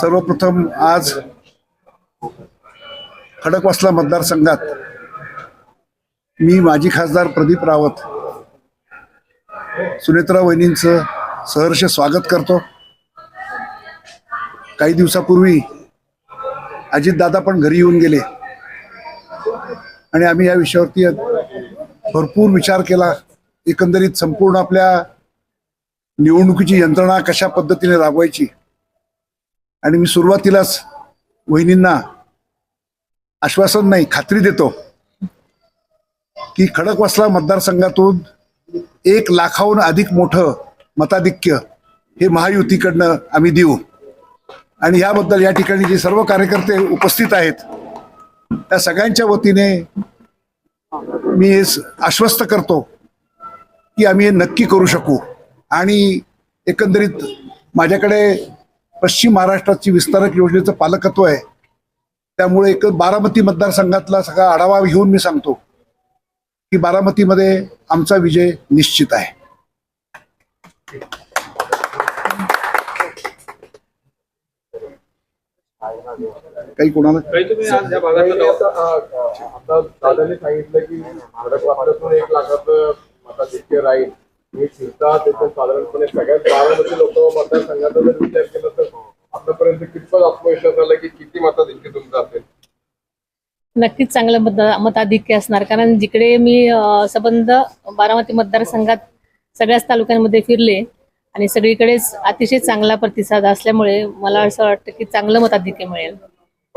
सर्वप्रथम आज खडकवासला मतदारसंघात मी माजी खासदार प्रदीप रावत सुनेत्रा वहिनींचं सहर्ष स्वागत करतो. काही दिवसापूर्वी अजितदादा पण घरी येऊन गेले. आणि आम्ही या विषयावरती भरपूर विचार केला. एकंदरीत संपूर्ण आपल्या निवडणुकीची यंत्रणा कशा पद्धतीने राबवायची आणि मी सुरुवातीलाच वहिनींना आश्वासन नाही खात्री देतो की खडकवासला मतदारसंघातून एक लाखाहून अधिक मोठं मताधिक्य हे महायुतीकडनं आम्ही देऊ. आणि याबद्दल या ठिकाणी जे सर्व कार्यकर्ते उपस्थित आहेत त्या सगळ्यांच्या वतीने मी हे आश्वस्त करतो की आम्ही हे नक्की करू शकू. आणि एकंदरीत माझ्याकडे पश्चिम महाराष्ट्राची विस्तारक योजनेचं पालकत्व आहे. त्यामुळे एक बारामती मतदारसंघातला सगळा आढावा घेऊन मी सांगतो की बारामतीमध्ये आमचा विजय निश्चित आहे. काही कोणाला? सांगितलं की खडकवासल्यातून एक लाखाचं मी फिरता त्याच्यात साधारणपणे सगळ्यात बारामती लोक मतदारसंघाचा जर विचार केला तर आतापर्यंत कितपत आत्मविश्वास आला की किती मताधिक्य तुमचा असेल? नक्कीच चांगलं मत मताधिक्य असणार. कारण जिकडे मी अ, संबंध बारामती मतदारसंघात सगळ्याच तालुक्यांमध्ये फिरले आणि सगळीकडेच अतिशय चांगला प्रतिसाद असल्यामुळे मला असं वाटतं की चांगलं मताधिक्य मिळेल.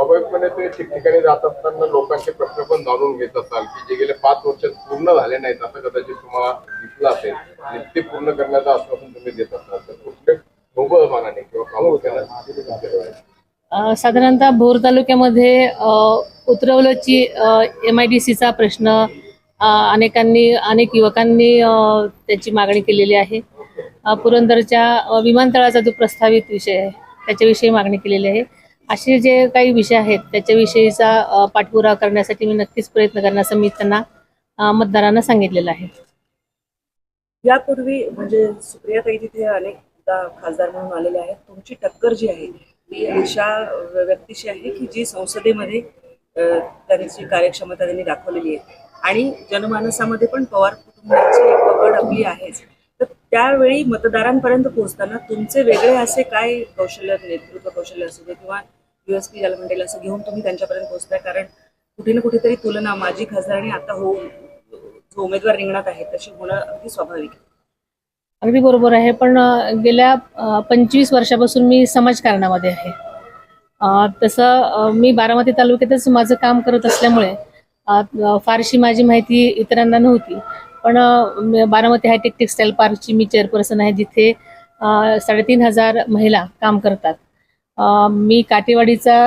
स्वाभाविकपणे ते ठिकठिकाणी जात असताना लोकांचे प्रश्न पण जाणून घेत असाल की जे गेले पाच वर्षात पूर्ण झाले नाहीत असं कदाचित तुम्हाला दिसलं असेल. आणि ते पूर्ण करण्याचं आश्वासन तुम्ही देत असाल. तर कुठले ढोबळ मानाने किंवा प्रामुख्याने साधारणतः भोर तालुक्यामध्ये उतरवल्याची उतरवलंची एम आय डी सीचा प्रश्न अनेकांनी अनेक युवकांनी त्याची मागणी केलेली आहे. पुरंदरच्या विमानतळाचा जो प्रस्तावित विषय आहे त्याच्याविषयी मागणी केलेली आहे. असे जे काही विषय आहेत त्याच्याविषयीचा पाठपुरावा करण्यासाठी मी नक्कीच प्रयत्न करण्याचं मी त्यांना मतदारांना सांगितलेलं आहे. यापूर्वी म्हणजे सुप्रियाताई तिथे अनेक खासदार म्हणून आलेले आहेत. तुमची टक्कर जी आहे ती अशा व्यक्तीशी आहे की जी संसदेमध्ये त्यांची कार्यक्षमता त्यांनी दाखवलेली आहे. आणि जनमानसामध्ये पण पवार कुटुंबाची पकड आपली आहेच. त्यावेळी मतदारांपर्यंत पोहोचताना तुमचे वेगळे असे काय कौशल्य नेतृत्व कौशल्य असू दे किंवा युएसपी ज्याला म्हणेल असं घेऊन तुम्ही त्यांच्यापर्यंत पोहोचताय? कारण कुठे ना कुठेतरी तुलना माजी खासदार आणि आता हो जो उमेदवार रिंगणात आहे तशी होणं अगदी स्वाभाविक आहे. अगदी बरोबर आहे पण गेल्या पंचवीस वर्षापासून मी समाजकारणामध्ये आहे. तसं मी बारामती तालुक्यातच माझं काम करत असल्यामुळे फारशी माझी माहिती इतरांना नव्हती. पण बारामती हायटेक टेक्सटाईल पार्कची मी चेअरपर्सन आहे जिथे साडेतीन हजार महिला काम करतात. मी काटेवाडीचा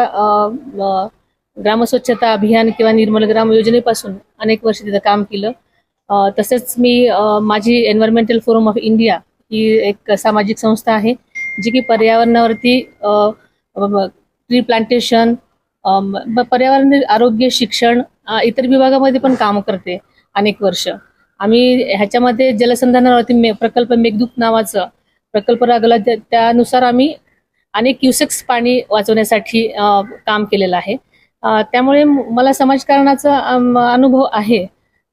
ग्रामस्वच्छता अभियान किंवा निर्मल ग्राम योजनेपासून अनेक वर्ष तिथं काम केलं. तसेच मी माझी एन्व्हायरमेंटल फोरम ऑफ इंडिया ही एक सामाजिक संस्था आहे जी की पर्यावरणावरती ट्री प्लांटेशन पर्यावरण आरोग्य शिक्षण इतर विभागामध्ये पण काम करते अनेक वर्ष. आम्ही ह्याच्यामध्ये जलसंधारणावरती मे प्रकल्प मेघदूत नावाचं प्रकल्प राबवला. त्यानुसार आम्ही अनेक क्युसेक्स पाणी वाचवण्यासाठी काम केलेलं आहे. त्यामुळे मला समाजकारणाचा अनुभव आहे.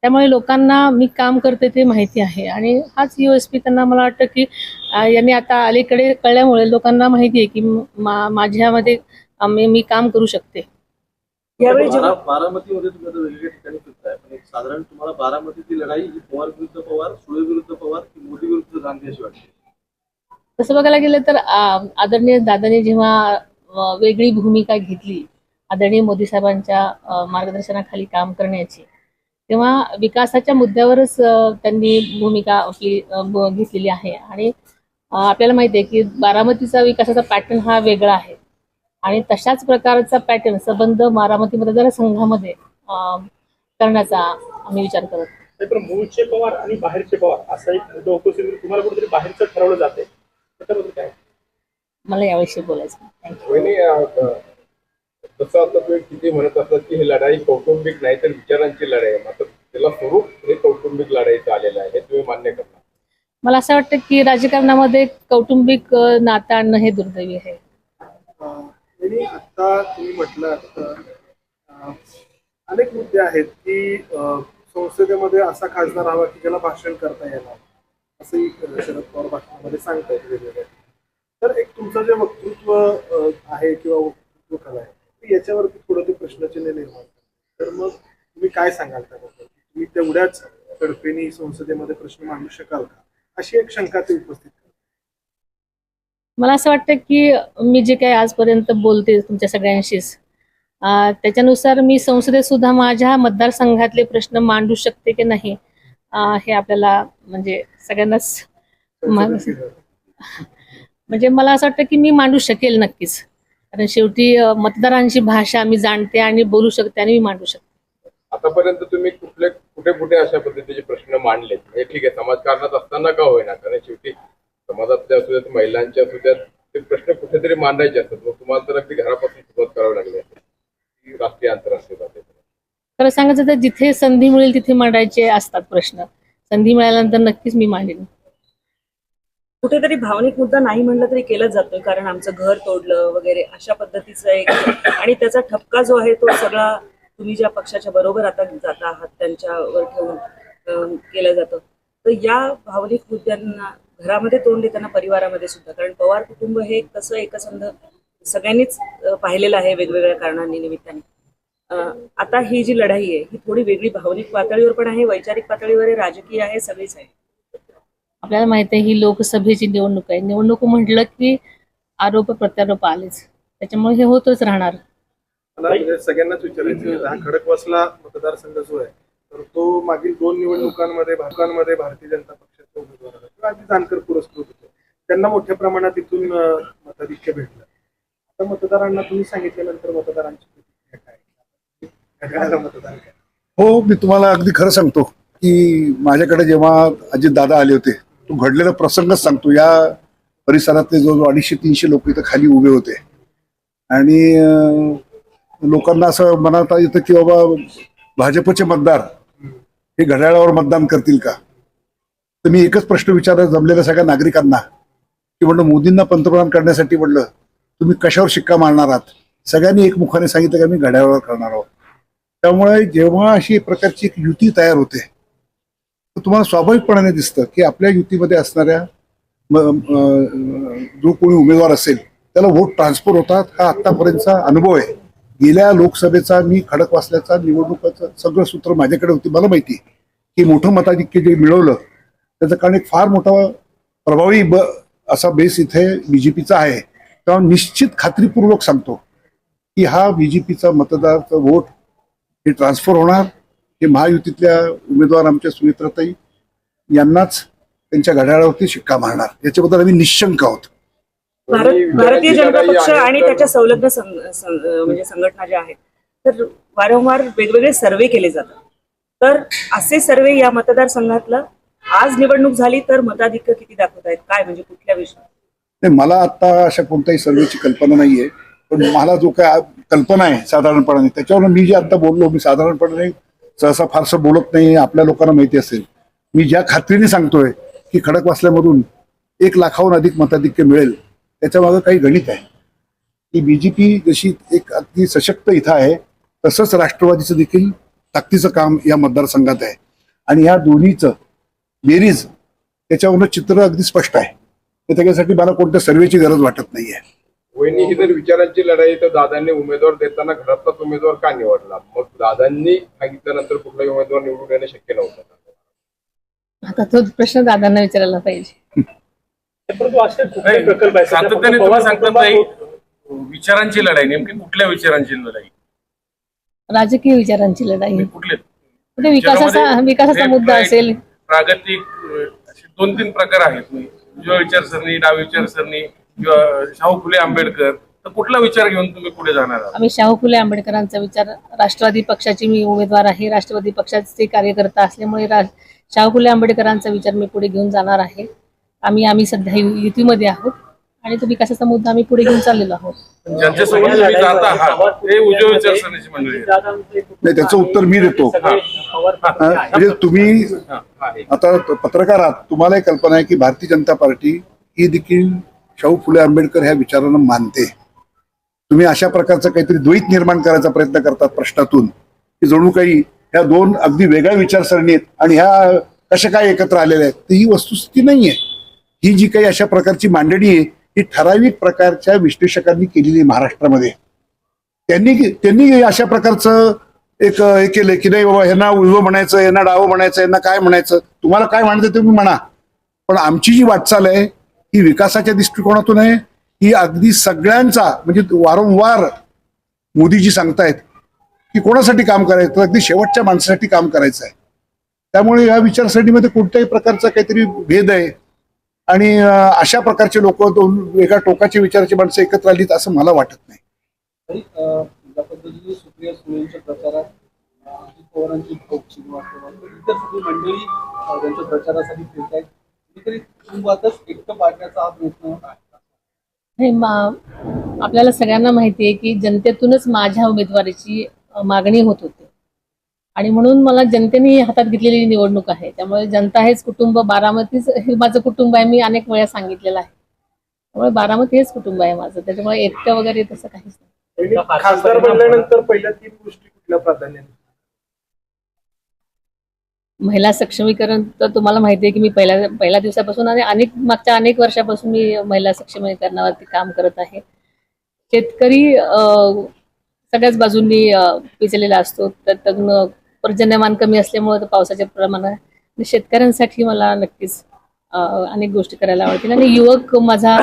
त्यामुळे लोकांना मी काम करते ते माहिती आहे. आणि हाच यू एस पी त्यांना मला वाटतं की यांनी आता अलीकडे कळल्यामुळे लोकांना माहिती आहे की मा माझ्यामध्ये मी काम करू शकते. यावेळी जेव्हा बारामतीमध्ये तुम्ही आता वेगवेगळ्या ठिकाणी फिरताय. पण एक साधारण तुम्हाला बारामतीची लढाई ही पवार विरुद्ध पवार सुळे विरुद्ध पवार की मोदी विरुद्ध गांधी अशी वाटते? तसं बघायला गेलं तर आ, आदरणीय दादाने जेव्हा अ, वेगळी भूमिका घेतली आदरणीय मोदी साहेबांच्या अ, मार्गदर्शनाखाली काम करण्याची तेव्हा विकासाच्या मुद्द्यावरच अ, त्यांनी भूमिका आपली अ, ब- घेतलेली आहे. आणि अ, आपल्याला माहिती आहे की बारामतीचा विकासाचा पॅटर्न हा वेगळा आहे. आणि तशाच प्रकारचा पॅटर्न संबंध बारामती मतदारसंघामध्ये अ, करण्याचा आम्ही विचार करत आहोत. नाही, पण मूळचे पवार आणि बाहेरचे पवार असा एक मुद्दा उपस्थित करून तुम्हाला कुठेतरी बाहेरचं ठरवलं जाते त्याच्याबद्दल काय? मला याविषयी बोलायचं तसं आता तुम्ही किती म्हणत असतात की ही लढाई कौटुंबिक नाही तर विचारांची लढाई आहे. मात्र त्याला स्वरूप हे कौटुंबिक लढाईचं आलेलं आहे हे तुम्ही मान्य करणार मला असं वाटतं की राजकारणामध्ये कौटुंबिक अ, नातं आणणं हे दुर्दैवी आहे. आणि आता तुम्ही म्हटलं अनेक मुद्दे आहेत की संसदेमध्ये असा खासदार हवा की ज्याला भाषण करता येणार. असंही शरद पवार भाषणामध्ये सांगता येईल वेगवेगळे. तर एक तुमचं जे वक्तृत्व आहे किंवा वक्तृत्व कला आहे याच्यावरती थोडं ते प्रश्नचिन्ह निर्माण तर मग तुम्ही काय सांगाल त्याबद्दल? तुम्ही तेवढ्याच तडफेने संसदेमध्ये प्रश्न मांडू शकाल का? अशी एक शंका ते उपस्थित मला असं वाटतं की मी जे काही आजपर्यंत बोलते तुमच्या सगळ्यांशीच त्याच्यानुसार मी संसदेत सुद्धा माझ्या मतदारसंघातले प्रश्न मांडू शकते की नाही हे आपल्याला म्हणजे सगळ्यांनाच म्हणजे मला असं वाटतं की मी मांडू शकेल नक्कीच. कारण शेवटी मतदारांची भाषा मी जाणते आणि बोलू शकते आणि मी मांडू शकते. आतापर्यंत तुम्ही कुठले कुठे कुठे अशा पद्धतीचे प्रश्न मांडले म्हणजे ठीक आहे समाजकारणात असताना का होईना? कारण शेवटी समाजातले असू द्यात महिलांचे असू द्यात ते प्रश्न कुठेतरी मांडायचे असतात. मग तुम्हाला तर अगदी घरापासून सुरुवात करावी लागली असेल की राष्ट्रीय आंतरराष्ट्रीय पातळीवर. खरं सांगायचं तर जिथे संधी मिळेल तिथे मांडायचे असतात प्रश्न. संधी मिळाल्यानंतर नक्कीच मी मांडेन. कुठेतरी भावनिक मुद्दा नाही म्हणलं तरी केलाच जातोय कारण आमचं घर तोडलं वगैरे अशा पद्धतीचं एक आणि त्याचा ठपका जो आहे तो सगळा तुम्ही ज्या पक्षाच्या बरोबर आता जाता आहात त्यांच्यावर ठेवून केलं जातं. तर या भावनिक मुद्द्यांना घरामध्ये तोंड देताना परिवारामध्ये सुद्धा. कारण पवार कुटुंब हे एक तसं एकसंध सगळ्यांनीच पाहिलेलं आहे वेगवेगळ्या कारणांनी निमित्ताने. आता ही जी लढाई आहे ही थोडी वेगळी भावनिक पातळीवर पण आहे वैचारिक पातळीवर आहे राजकीय आहे सगळीच आहे. आपल्याला माहिती आहे ही लोकसभेची निवडणूक आहे. निवडणूक म्हटलं की आरोप प्रत्यारोप आलेच. त्याच्यामुळे हे होतच राहणार. म्हणजे सगळ्यांनाच विचारायचं आहे, हा खडकवासला मतदारसंघ जो आहे तर तो मागील दोन निवडणुकांमध्ये भारतीय जनता पक्षाचे किंवा आधी जानकर पुरस्कृत होते. त्यांना मोठ्या प्रमाणात इथून मताधिक्य भेटलं. आता मतदारांना तुम्ही सांगितल्यानंतर मतदारांची प्रतिक्रिया काय? घड्याळाला काय? हो मी तुम्हाला अगदी खरं सांगतो की माझ्याकडे जेव्हा अजित दादा आले होते तो घडलेला प्रसंगच सांगतो. या परिसरातले जवळजवळ अडीचशे तीनशे लोक इथं खाली उभे होते. आणि लोकांना असं मनात येतं की बाबा भाजपचे मतदार हे घड्याळावर मतदान करतील का? तर मी एकच प्रश्न विचारला जमलेल्या सगळ्या नागरिकांना की म्हणलं मोदींना पंतप्रधान करण्यासाठी म्हणलं तुम्ही कशावर शिक्का मारणार आहात? सगळ्यांनी एकमुखाने सांगितलं की आम्ही घड्याळावर करणार आहोत. त्यामुळे जेव्हा अशी एक प्रकारची एक युती तयार होते तर तुम्हाला स्वाभाविकपणाने दिसतं की आपल्या युतीमध्ये असणाऱ्या जो कोणी उमेदवार असेल त्याला वोट ट्रान्सफर होतात. हा आत्तापर्यंतचा अनुभव आहे. गेल्या लोकसभेचा मी खडक वाचल्याचा निवडणुकाचं सगळं सूत्र माझ्याकडे होती. मला माहिती की मोठं मताधिक्य जे मिळवलं त्याचं कारण एक फार मोठा प्रभावी ब असा बेस इथे बीजेपीचा आहे. तेव्हा निश्चित खात्रीपूर्वक सांगतो की हा बीजेपीचा मतदाराचा वोट हे ट्रान्सफर होणार. हे महायुतीतल्या उमेदवार आमच्या सुमित्राताई यांनाच त्यांच्या घड्याळावरती शिक्का मारणार. याच्याबद्दल आम्ही निशंक आहोत. भारतीय जनता पक्ष आणि त्याच्या संलग्न म्हणजे संघटना ज्या आहेत तर वारंवार वेगवेगळे सर्वे केले जातात. तर असे सर्वे या मतदारसंघातलं आज निवडणूक झाली तर मताधिक्य किती दाखवत आहेत काय म्हणजे कुठल्या विषयात? मला आता अशा कोणत्याही सर्वेची कल्पना नाहीये. पण मला जो काय कल्पना आहे साधारणपणाने त्याच्यावर मी जे आता बोललो मी साधारणपणे सहसा फारसं बोलत नाही आपल्या लोकांना माहिती असेल. मी ज्या खात्रीने सांगतोय की खडकवासल्यामधून एक लाखाहून अधिक मताधिक्य मिळेल त्याच्या मागं काही गणित आहे. की बीजेपी जशी एक अगदी सशक्त इथं आहे तसंच राष्ट्रवादीचं देखील ताकदीचं काम या मतदारसंघात आहे. आणि या दोन्हीचं बेरीज त्याच्यावरनं चित्र अगदी स्पष्ट आहे. तर त्याच्यासाठी मला कोणत्या सर्वेची गरज वाटत नाहीये. वहिनी ही जर विचारांची लढाई आहे, तर दादांनी उमेदवार देताना घरातलाच उमेदवार का निवडला? मग दादांनी सांगितल्यानंतर कुठलाही उमेदवार निवडून येणं शक्य नव्हतं. आता तो प्रश्न दादांना विचारायला पाहिजे. सातत्याने तुम्ही सांगतात नाही. विचारांची लढाई नेमकी कुठल्या विचारांची लढाई? राजकीय विचारांची लढाई. आहे. कुठले? कुठे विकासाचा विकासाचा मुद्दा असेल? प्रागतिक असे दोन तीन प्रकार आहेत. उजव्या विचारसरणी डावी विचारसरणी किंवा शाहू फुले आंबेडकर तर कुठला विचार घेऊन तुम्ही पुढे जाणार आहात? आम्ही शाहू फुले आंबेडकरांचा विचार राष्ट्रवादी पक्षाची मी उमेदवार आहे राष्ट्रवादी पक्षाचे कार्यकर्ता असल्यामुळे रा शाहू फुले आंबेडकरांचा विचार मी पुढे घेऊन जाणार आहे. आम्ही आम्ही सध्या यु- युतीमध्ये आहोत. आणि तो विकासाचा मुद्दा आम्ही पुढे घेऊन चाललेलो आहोत पण ज्यांच्यासोबत तुम्ही जात आहात ते उजव्या विचारसरणीची मंडळी आहेत. नाही, त्याचं उत्तर मी देतो. हा. म्हणजे तुम्ही. आता पत्रकार आहात तुम्हालाही कल्पना आहे की भारतीय जनता पार्टी ही देखील शाहू फुले आंबेडकर ह्या विचारांना मानते तुम्ही अशा प्रकारचं काहीतरी द्वैत निर्माण करायचा प्रयत्न करतात प्रश्नातून की जणू काही ह्या दोन अगदी वेगळ्या विचारसरणी आहेत आणि ह्या कशा काय एकत्र आलेल्या आहेत तर ही वस्तुस्थिती नाहीये ही जी काही अशा प्रकारची मांडणी आहे ही ठराविक प्रकारच्या विश्लेषकांनी केलेली आहे महाराष्ट्रामध्ये. त्यांनी त्यांनी अशा प्रकारचं एक हे केलं की नाही बाबा यांना उजवं म्हणायचं यांना डावं म्हणायचं यांना काय म्हणायचं? तुम्हाला काय म्हणायचं तुम्ही म्हणा. पण आमची जी वाटचाल आहे ही विकासाच्या दृष्टिकोनातून आहे ही अगदी सगळ्यांचा म्हणजे वारंवार मोदीजी सांगतायत की कोणासाठी काम करायचं? तर अगदी शेवटच्या माणसासाठी काम करायचं आहे. त्यामुळे या विचारसरणीमध्ये कोणत्याही प्रकारचा काहीतरी भेद आहे. आणि अशा प्रकारचे लोक दोन एका टोकाचे विचाराची माणसं एकत्र आलीत असं मला वाटत नाही. आपल्याला सगळ्यांना माहिती आहे की जनतेतूनच माझ्या उमेदवारीची मागणी होत होती. आणि म्हणून मला जनतेने हातात घेतलेली निवडणूक आहे. त्यामुळे जनता हेच कुटुंब बारामतीच हे माझं कुटुंब आहे. मी अनेक वेळा सांगितलेलं आहे. त्यामुळे बारामती हेच कुटुंब आहे माझं. त्याच्यामुळे एकटं वगैरे तसं काहीच नाही. आणि खासदार बनल्यानंतर पहिल्या तीन गोष्टी कुठल्या प्राधान्याने? महिला सक्षमीकरण तर तुम्हाला माहिती आहे की मी पहिल्या पहिल्या दिवसापासून आणि अनेक मागच्या अनेक वर्षापासून मी महिला सक्षमीकरणावरती काम करत आहे. शेतकरी सगळ्याच बाजूंनी पिचलेला असतो. तर त्यातून पर्जन्यमान कमी असल्यामुळे पावसाच्या प्रमाणात शेतकऱ्यांसाठी मला नक्कीच अनेक गोष्टी करायला आवडतील. आणि युवक माझा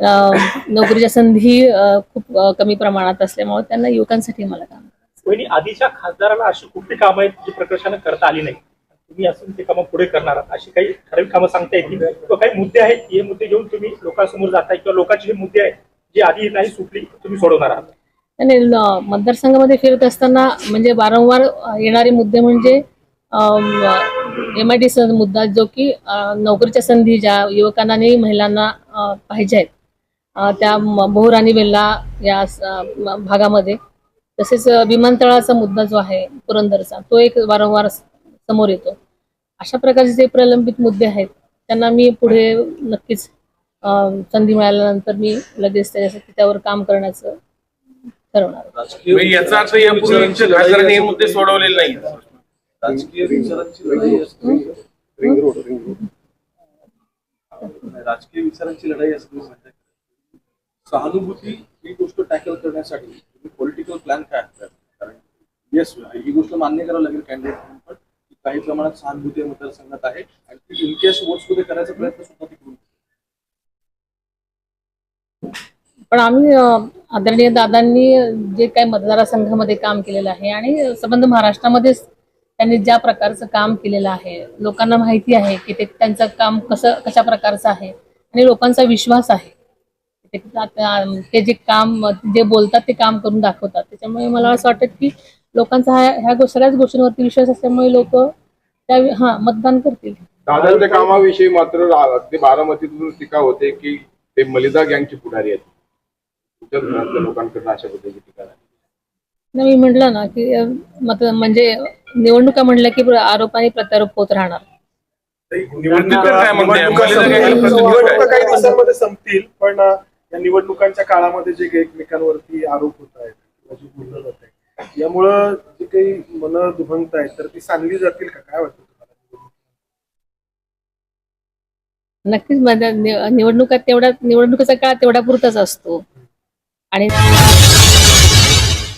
नोकरीच्या संधी खूप कमी प्रमाणात असल्यामुळे त्यांना युवकांसाठी मला काम आधीच्या खासदारांना अशी कुठली कामं आहेत जी प्रकर्षाने करता आली नाही? तुम्ही असून ते कामं पुढे करणार आहात. अशी काही ठराविक कामं सांगता येतील? किंवा काही मुद्दे आहेत हे मुद्दे घेऊन तुम्ही लोकांसमोर जाताय किंवा लोकांचे जे मुद्दे आहेत जे आधी नाही सुटली तुम्ही सोडवणार आहात? आणि मतदारसंघामध्ये फिरत असताना म्हणजे वारंवार येणारे मुद्दे म्हणजे एम आय डी मुद्दा जो की नोकरीच्या संधी ज्या युवकांना आणि महिलांना पाहिजे आहेत. त्या म- आणि वेल्ला या भागामध्ये. तसेच विमानतळाचा मुद्दा जो आहे पुरंदरचा तो एक वारंवार समोर येतो. अशा प्रकारचे जे प्रलंबित मुद्दे आहेत त्यांना मी पुढे नक्कीच संधी मिळाल्यानंतर मी लगेच त्याच्यासाठी त्यावर काम करण्याचं ठरवणार. राजकीय याचा अर्थ यापूर्वीच्या खासदारांनी हे मुद्दे सोडवलेले नाही राजकीय विचारांची लढाई असते रिंग रोड रिंग रोड राजकीय विचारांची लढाई असते. सहानुभूती ही गोष्ट टॅकल करण्यासाठी तुम्ही पॉलिटिकल प्लॅन काय आखताय? कारण येस ही गोष्ट मान्य करावं लागेल कॅन्डिडेट म्हणून पण की काही प्रमाणात सहानुभूती या मतदारसंघात आहे. आणि ती इनकेस वोट्समध्ये करायचा प्रयत्न सुद्धा ती करू पण आम्ही आदरणीय दादांनी जे काही मतदारसंघामध्ये काम केलेलं आहे आणि संबंध महाराष्ट्रामध्येच त्यांनी ज्या प्रकारचं काम केलेलं आहे लोकांना माहिती आहे की ते त्यांचं काम कसं कशा प्रकारचं आहे आणि लोकांचा विश्वास आहे. ते जे काम जे बोलतात ते काम करून दाखवतात. त्याच्यामुळे मला असं वाटतं की लोकांचा ह्या ह्या सगळ्याच गोष्टींवरती विश्वास असल्यामुळे लोक त्या हा मतदान करतील. दादांच्या कामाविषयी मात्र अगदी बारामतीतून टीका होते की ते मलिदा गँगची पुढारी आहेत. तुमच्या घरातल्या लोकांकडून अशा पद्धतीची टीका झाली. नाही, मी म्हटलं ना की अ, मत म्हणजे निवडणुका म्हणल्या की आरोप आणि प्रत्यारोप होत राहणार निवडणूक काय म्हणते? निवडणुका मलिदा संपतील. गँगची प्रतिनिधी निवडणुका काय? काही दिवसांमध्ये संपतील पण अं, या निवडणुकांच्या काळामध्ये जे काही एकमेकांवरती आरोप होत आहेत किंवा जे बोललं जात आहे यामुळं जी काही मन दुभंगत आहेत तर ती सांगली जातील का काय वाटतं तुम्हाला नक्कीच माझ्या नि- निवडणुका तेवढा निवडणुकीचा काळ तेवढा पुरताच असतो आणि